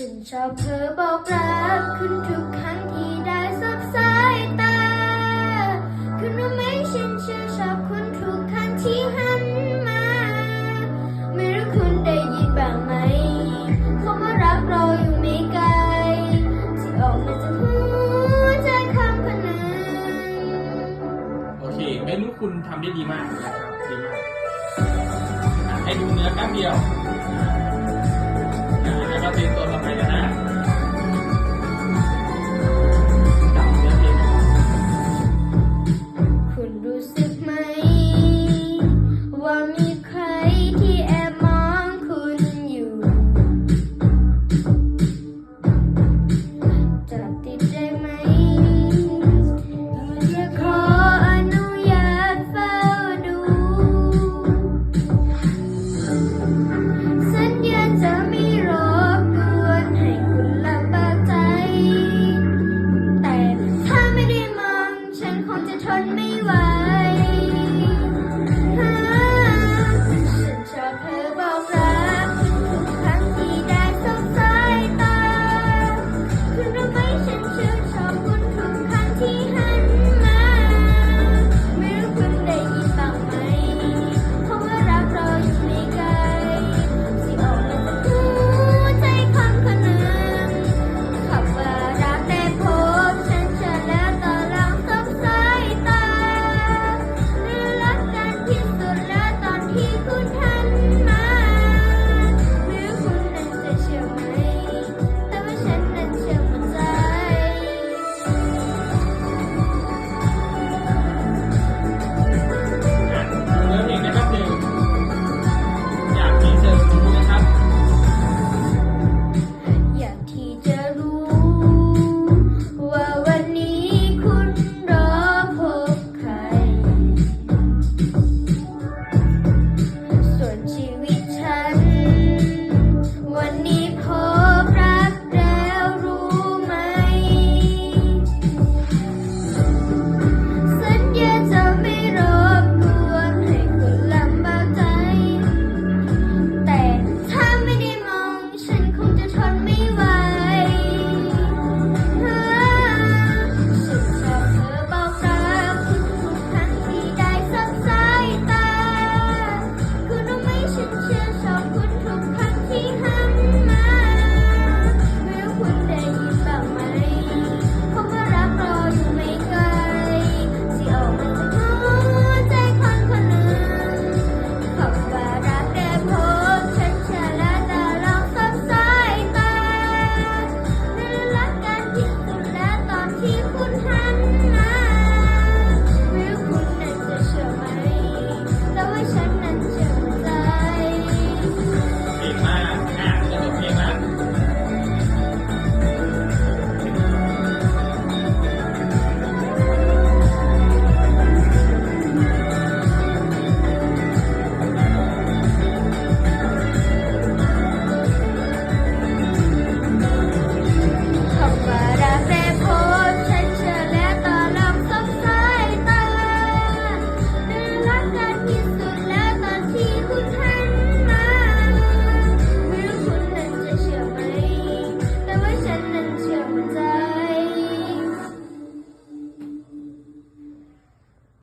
ฉันชอบเธอบอกรักคุณทุกครั้งที่ได้สบสายตา คุณรู้ไหมฉันชื่นชอบคุณทุกครั้งที่หันมา ไม่รู้คุณได้ยินบ้างไหมคำว่ารักเราอยู่ไม่ไกล ที่ออกมาจากหัวใจคำพนึงโอเค ไม่รู้คุณทำได้ดีมากนะครับดีมากให้ดูเนื้อแป๊บเดียว อะแล้วก็เตรียมตัวต่อไปกันนะ